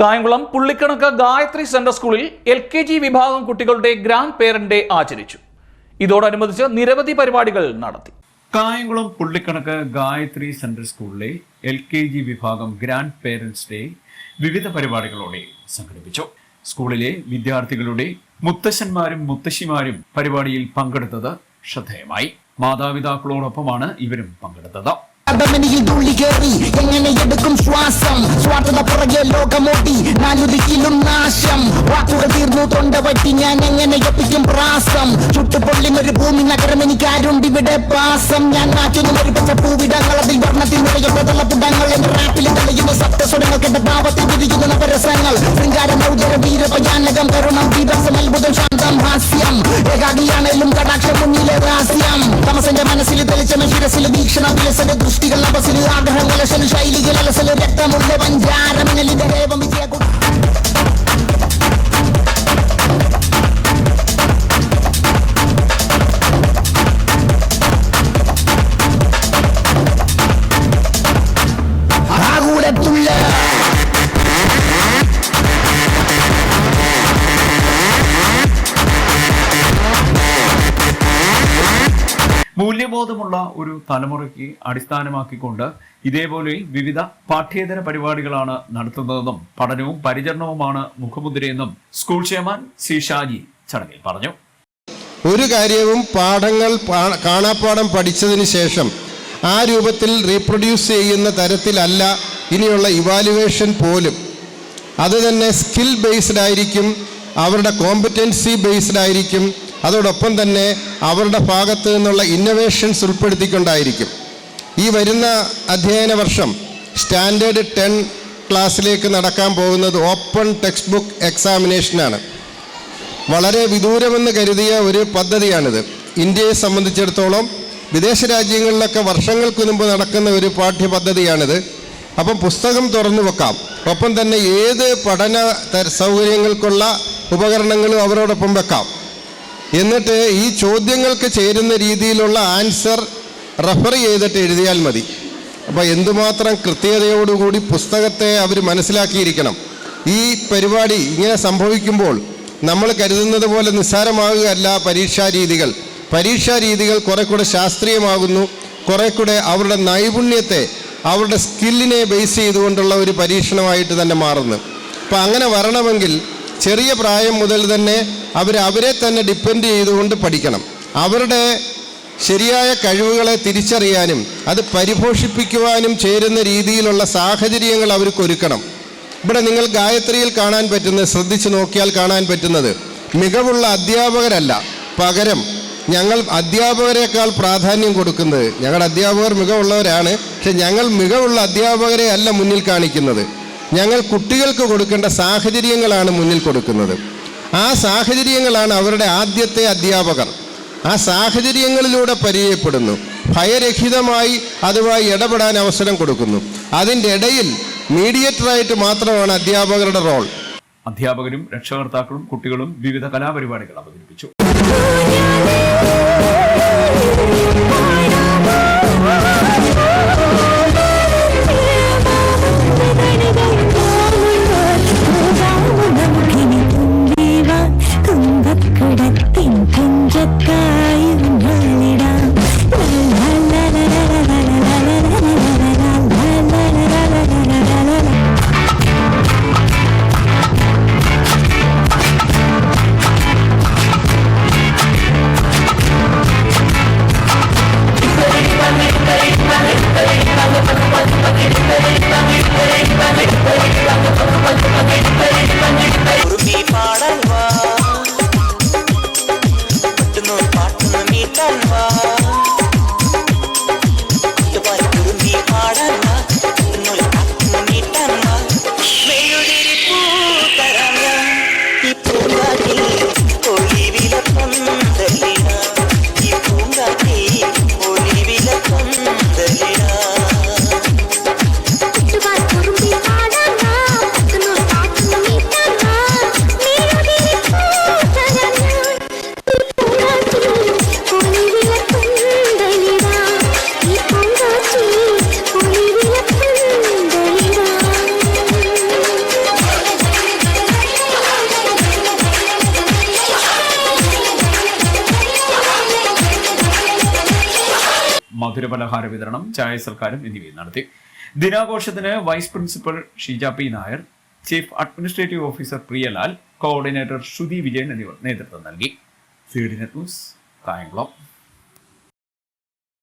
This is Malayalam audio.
കായംകുളം പുള്ളിക്കണക്ക് ഗായത്രി സെൻട്രൽ സ്കൂളിൽ എൽ കെ ജി വിഭാഗം കുട്ടികളുടെ ഗ്രാൻഡ് പേരന്റ് ഡേ ആചരിച്ചു. ഇതോടനുബന്ധിച്ച് നിരവധി പരിപാടികൾ നടത്തി. കായംകുളം പുള്ളിക്കണക്ക് ഗായത്രി സെൻട്രൽ സ്കൂളിലെ എൽ കെ ജി വിഭാഗം ഗ്രാൻഡ് പേരന്റ്സ് ഡേ വിവിധ പരിപാടികളോടെ സംഘടിപ്പിച്ചു. സ്കൂളിലെ വിദ്യാർത്ഥികളുടെ മുത്തശ്ശന്മാരും മുത്തശ്ശിമാരും പരിപാടിയിൽ പങ്കെടുത്തത് ശ്രദ്ധേയമായി. മാതാപിതാക്കളോടൊപ്പമാണ് ഇവരും പങ്കെടുത്തത്. അടമനിയിൽ തുള്ളി കയറി എങ്ങനെ എടുക്കും ശ്വാസം? സ്വാർത്ഥത പുറകെ ലോകമോട്ടി നാലുദിക്കിലും നാശം. വാക്കുകൾ തീർന്നു തൊണ്ട വറ്റി. ഞാൻ എങ്ങനെ എത്തിക്കും പ്രാസം? ചുട്ടുപൊള്ളിനൊരു ഭൂമി നഗരം എനിക്ക് ആരുണ്ട് ഇവിടെ പാസം. ഞാൻ നാറ്റുന്നു ഒരു പൂവിടങ്ങൾ അതിൽ വർണത്തിൽ നിറയുന്ന പുടങ്ങൾ എന്റെ റാപ്പിൽ തെളിയുന്ന സപ്തസ്വരങ്ങൾക്ക് എന്റെ ഭാവത്തിൽ വിരിയുന്ന നവരസങ്ങൾ. ശൃംഗാര നൗജര വീരപജാനകം കരുണം ദീപസം അത്ഭുതം ശാന്തം ഹാസ്യം. ഏകാഗിയാണേലും കടാക്ഷം മുന്നിലെ രഹസ്യം തമസന്റെ മനസ്സിൽ തെളിച്ചമ ശിരസിൽ വീക്ഷണ വിലസന ദൃഷ്ടികൾ അപസിൽ ആഗ്രഹം അലസൽ ശൈലികൾ അലസൽ രക്തമുള്ള പഞ്ചാരമനലിതരേവം വിജയ മൂല്യബോധമുള്ള ഒരു തലമുറയ്ക്ക് അടിസ്ഥാനമാക്കിക്കൊണ്ട് ഇതേപോലെ വിവിധ പാഠ്യേതര പരിപാടികളാണ് നടത്തുന്നതെന്നും പഠനവും പരിചരണവുമാണ് മുഖമുദ്രയെന്നും സ്കൂൾ ചെയർമാൻ സി ഷാജി ചടങ്ങിൽ പറഞ്ഞു. ഒരു കാര്യവും പാഠങ്ങൾ കാണാപ്പാഠം പഠിച്ചതിന് ശേഷം ആ രൂപത്തിൽ റീപ്രൊഡ്യൂസ് ചെയ്യുന്ന തരത്തിലല്ല ഇനിയുള്ള ഇവാലുവേഷൻ പോലും. അത് തന്നെ സ്കിൽ ബേസ്ഡ് ആയിരിക്കും അവരുടെ കോമ്പറ്റൻസി ബേസ്ഡ് ആയിരിക്കും അതോടൊപ്പം തന്നെ അവരുടെ ഭാഗത്തു നിന്നുള്ള ഇന്നൊവേഷൻസ് ഉൾപ്പെടുത്തിക്കൊണ്ടായിരിക്കും. ഈ വരുന്ന അധ്യയന വർഷം സ്റ്റാൻഡേർഡ് ടെൻ ക്ലാസ്സിലേക്ക് നടക്കാൻ പോകുന്നത് ഓപ്പൺ ടെക്സ്റ്റ് ബുക്ക് എക്സാമിനേഷനാണ്. വളരെ വിദൂരമെന്ന് കരുതിയ ഒരു പദ്ധതിയാണിത്. ഇന്ത്യയെ സംബന്ധിച്ചിടത്തോളം വിദേശ രാജ്യങ്ങളിലൊക്കെ വർഷങ്ങൾക്ക് മുമ്പ് നടക്കുന്ന ഒരു പാഠ്യപദ്ധതിയാണിത്. അപ്പം പുസ്തകം തുറന്നു വെക്കാം. ഒപ്പം തന്നെ ഏത് പഠന സൗകര്യങ്ങൾക്കുള്ള ഉപകരണങ്ങളും അവരോടൊപ്പം വെക്കാം. എന്നിട്ട് ഈ ചോദ്യങ്ങൾക്ക് ചേരുന്ന രീതിയിലുള്ള ആൻസർ റെഫർ ചെയ്തിട്ട് എഴുതിയാൽ മതി. അപ്പോൾ എന്തുമാത്രം കൃത്യതയോടുകൂടി പുസ്തകത്തെ അവർ മനസ്സിലാക്കിയിരിക്കണം. ഈ പരിപാടി ഇങ്ങനെ സംഭവിക്കുമ്പോൾ നമ്മൾ കരുതുന്നത് പോലെ നിസ്സാരമാകുകയല്ല പരീക്ഷാ രീതികൾ. പരീക്ഷാ രീതികൾ കുറെ കൂടെ ശാസ്ത്രീയമാകുന്നു. കുറെ കൂടെ അവരുടെ നൈപുണ്യത്തെ അവരുടെ സ്കില്ലിനെ ബേസ് ചെയ്തുകൊണ്ടുള്ള ഒരു പരീക്ഷണമായിട്ട് തന്നെ മാറുന്നു. അപ്പം അങ്ങനെ വരണമെങ്കിൽ ചെറിയ പ്രായം മുതൽ തന്നെ അവർ അവരെ തന്നെ ഡിപ്പെൻഡ് ചെയ്തുകൊണ്ട് പഠിക്കണം. അവരുടെ ശരിയായ കഴിവുകളെ തിരിച്ചറിയാനും അത് പരിപോഷിപ്പിക്കുവാനും ചേരുന്ന രീതിയിലുള്ള സാഹചര്യങ്ങൾ അവർക്ക് ഒരുക്കണം. ഇവിടെ നിങ്ങൾ ഗായത്രിയിൽ കാണാൻ പറ്റുന്നത് ശ്രദ്ധിച്ചു നോക്കിയാൽ കാണാൻ പറ്റുന്നത് മികവുള്ള അധ്യാപകരല്ല. പകരം ഞങ്ങൾ അധ്യാപകരെക്കാൾ പ്രാധാന്യം കൊടുക്കുന്നത് ഞങ്ങളുടെ അധ്യാപകർ മികവുള്ളവരാണ് പക്ഷെ ഞങ്ങൾ മികവുള്ള അധ്യാപകരെ അല്ല മുന്നിൽ കാണിക്കുന്നത്. ഞങ്ങൾ കുട്ടികൾക്ക് കൊടുക്കേണ്ട സാഹചര്യങ്ങളാണ് മുന്നിൽ കൊടുക്കുന്നത്. ആ സാഹചര്യങ്ങളാണ് അവരുടെ ആദ്യത്തെ അധ്യാപകർ. ആ സാഹചര്യങ്ങളിലൂടെ പരിചയപ്പെടുന്നു. ഭയരഹിതമായി അതുമായി ഇടപെടാൻ അവസരം കൊടുക്കുന്നു. അതിന്റെ ഇടയിൽ മീഡിയേറ്ററായിട്ട് മാത്രമാണ് അധ്യാപകരുടെ റോൾ. അധ്യാപകരും രക്ഷകർത്താക്കളും കുട്ടികളും വിവിധ കലാപരിപാടികൾ അവതരിപ്പിച്ചു. മധുരപലഹാര വിതരണം ചായ സൽക്കാരം എന്നിവയും നടത്തി. ദിനാഘോഷത്തിന് vice principal Sheeja P Nair chief administrative officer Priyalal coordinator Sruthi Vijayan എന്നിവർ നേതൃത്വം നൽകി. C D net news Kayamkulam.